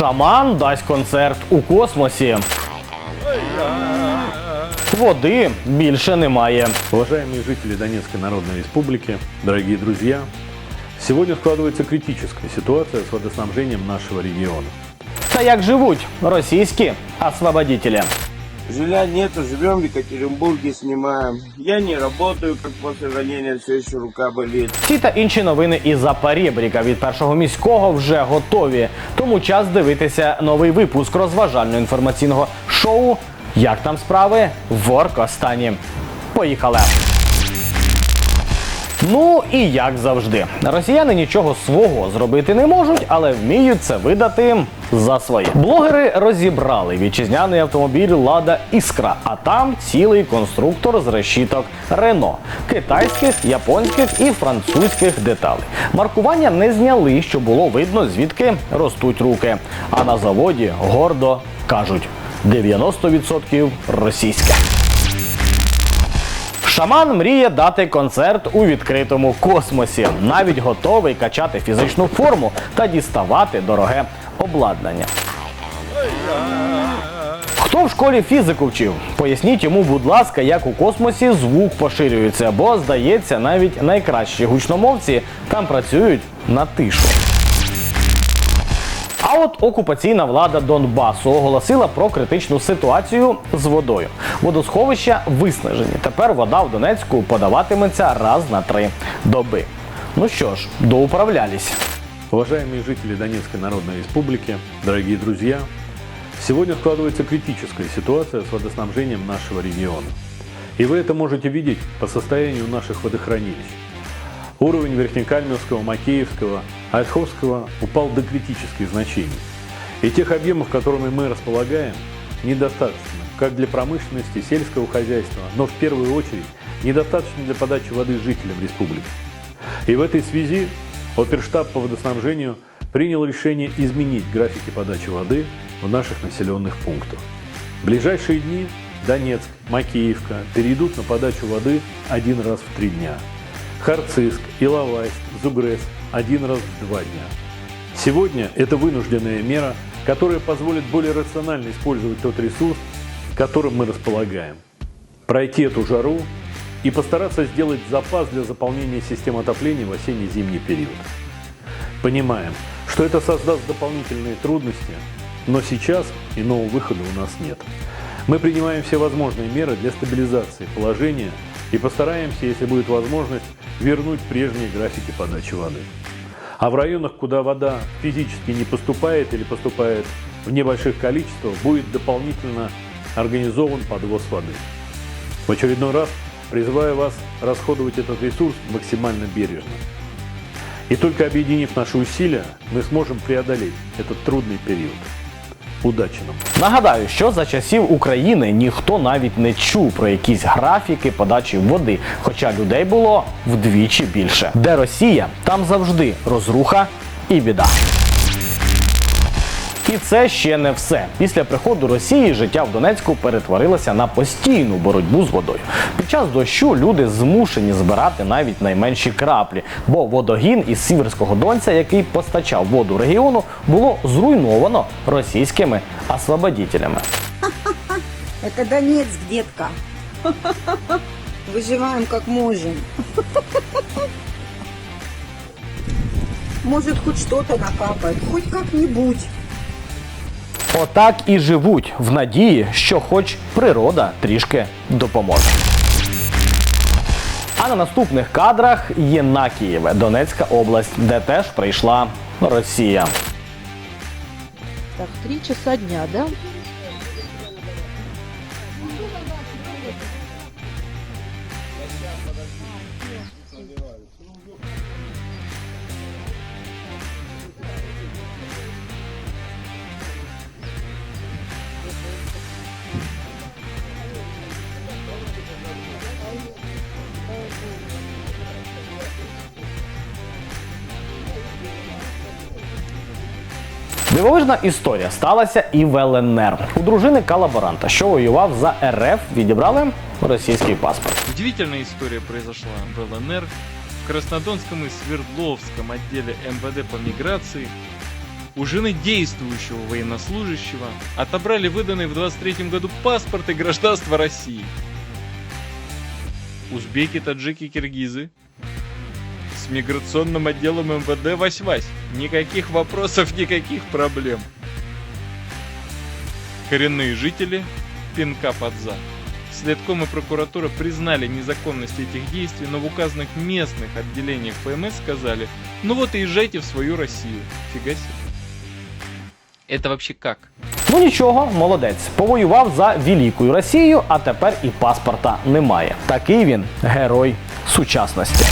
Шаман дасть концерт у космосі. Води більше немає. Уважаемые жители Донецкой Народной Республики, дорогие друзья, сегодня складывается критическая ситуация с водоснабжением нашего региона. Та як живуть російські освободітелі? Жилья нету, живем в Екатеринбурге, снимаем. Я не работаю, как после ранения, все еще рука болит. Ці та інші новини із Запорєбріка від першого міського вже готові. Тому час дивитися новий випуск розважально-інформаційного шоу Як там справи в Оркостані. Поїхали! Ну і як завжди, росіяни нічого свого зробити не можуть, але вміють це видати за своє. Блогери розібрали вітчизняний автомобіль Лада Іскра, а там цілий конструктор з решіток Рено, китайських, японських і французьких деталей. Маркування не зняли, щоб було видно звідки ростуть руки. А на заводі гордо кажуть 90% російське. Шаман мріє дати концерт у відкритому космосі. Навіть готовий качати фізичну форму та діставати дороге обладнання. Хто в школі фізику вчив? Поясніть йому, будь ласка, як у космосі звук поширюється, бо здається, навіть найкращі гучномовці там працюють на тишу. А от окупаційна влада Донбасу оголосила про критичну ситуацію з водою. Водосховища виснажені. Тепер вода в Донецьку подаватиметься раз на три доби. Ну що ж, доуправлялись. Уважаемые жители Донецкой Народной Республики, дорогие друзья, сегодня складывается критическая ситуация с водоснабжением нашего региона. И вы это можете видеть по состоянию наших водохранилищ. Уровень Верхнекальмовского, Макеевского, Ольховского упал до критических значений. И тех объемов, которыми мы располагаем, недостаточно как для промышленности, сельского хозяйства, но в первую очередь недостаточно для подачи воды жителям республики. И в этой связи Оперштаб по водоснабжению принял решение изменить графики подачи воды в наших населенных пунктах. В ближайшие дни Донецк, Макеевка перейдут на подачу воды один раз в три дня. Харциск, Иловайск, Зугрес один раз в два дня. Сегодня это вынужденная мера, которая позволит более рационально использовать тот ресурс, которым мы располагаем. Пройти эту жару и постараться сделать запас для заполнения систем отопления в осенне-зимний период. Понимаем, что это создаст дополнительные трудности, но сейчас иного выхода у нас нет. Мы принимаем все возможные меры для стабилизации положения и постараемся, если будет возможность, вернуть прежние графики подачи воды. А в районах, куда вода физически не поступает или поступает в небольших количествах, будет дополнительно организован подвоз воды. В очередной раз призываю вас расходовать этот ресурс максимально бережно. И только объединив наши усилия, мы сможем преодолеть этот трудный период. Удачи нам! Нагадаю, що за часів України ніхто навіть не чув про якісь графіки подачі води, хоча людей було вдвічі більше. Де Росія, там завжди розруха і біда. І це ще не все. Після приходу Росії життя в Донецьку перетворилося на постійну боротьбу з водою. Під час дощу люди змушені збирати навіть найменші краплі, бо водогін із Сіверського Донця, який постачав воду регіону, було зруйновано російськими освободітелями. Это Донецк, детка. Выживаем как можем. Может, хоть что-то накапает, хоть как-нибудь. Отак і живуть в надії, що хоч природа трішки допоможе. А на наступних кадрах Єнакієве, Донецька область, де теж прийшла Росія. Так, три часа дня, да? Дивовижна історія сталася і в ЛНР. У дружини колаборанта, що воював за РФ, відібрали російський паспорт. Удивительная история произошла в ЛНР. В Краснодонском и Свердловском отделе МВД по миграции у жены действующего военнослужащего отобрали выданный в 23 году паспорт и гражданство России. Узбеки, таджики, киргизы с миграционным отделом МВД Вась-Вась. Никаких вопросов, никаких проблем. Коренные жители пинка под зад. Следком и прокуратура признали незаконность этих действий, но в указанных местных отделениях ФМС сказали, ну вот и езжайте в свою Россию. Фига себе. Это вообще как? Ну нічого, молодець. Повоював за великою Росію, а тепер і паспорта немає. Такий він герой сучасності.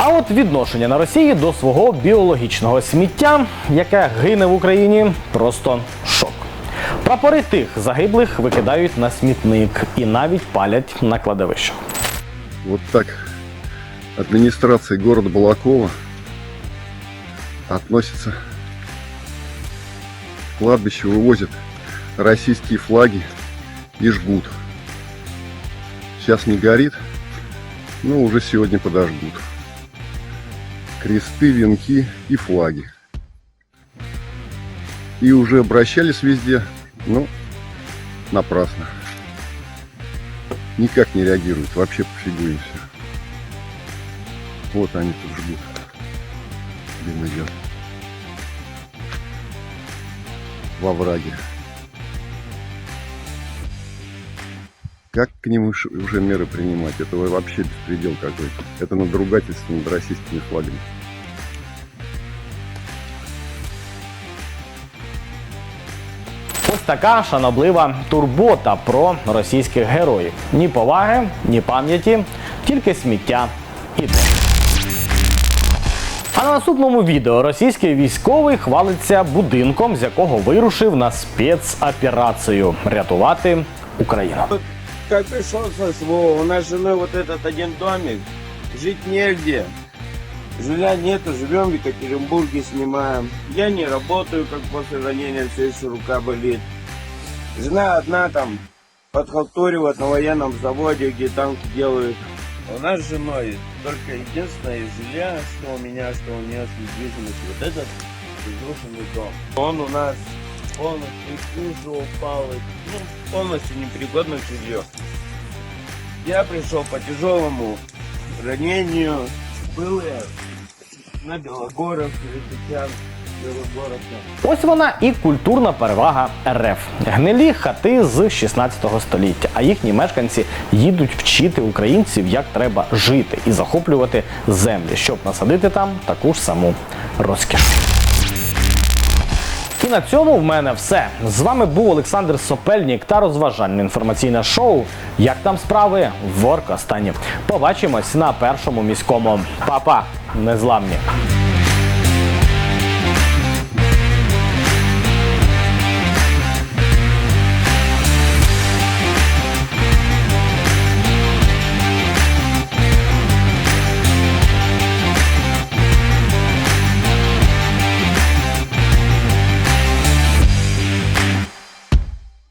А от відношення на Росії до свого біологічного сміття, яке гине в Україні, просто шок. Прапори тих загиблих викидають на смітник і навіть палять на кладовищах. Вот так администрация города Балакова относится к кладбищу, вывозят российские флаги и жгут. Сейчас не горит, но уже сегодня подожгут. Кресты, венки и флаги. И уже обращались везде, но напрасно. Никак не реагируют, вообще пофигу им все. Вот они тут жгут. Дым идет. Во враге. Как к ним уж- уже меры принимать? Это вообще беспредел какой-то. Это надругательство над российскими флагами. Ось така шаноблива турбота про російських героїв. Ні поваги, ні пам'яті, тільки сміття і дим. А на наступному відео російський військовий хвалиться будинком, з якого вирушив на спецоперацію рятувати Україну. Как пришел со СВО, у нас с женой вот этот один домик, жить негде. Жилья нету, живем в Екатеринбурге, снимаем. Я не работаю, как после ранения, все еще рука болит. Жена одна там подхалтуривает на военном заводе, где танки делают. У нас с женой только единственное жилья, что у меня, что у нее с недвижимостью, вот этот разрушенный дом. Он у нас полностью крыша упала, ну, полностью непригодно жилье. Я пришел по тяжелому ранению, был я на Белогоровке, сейчас Белогоровка. Ось вона і культурна перевага РФ. Гнилі хати з 16 століття, а їхні мешканці їдуть вчити українців, як треба жити і захоплювати землі, щоб насадити там таку ж саму розкіш. На цьому в мене все. З вами був Олександр Сопельнік та розважальне інформаційне шоу. Як там справи? В. Побачимось на першому міському. Па-па, незламні.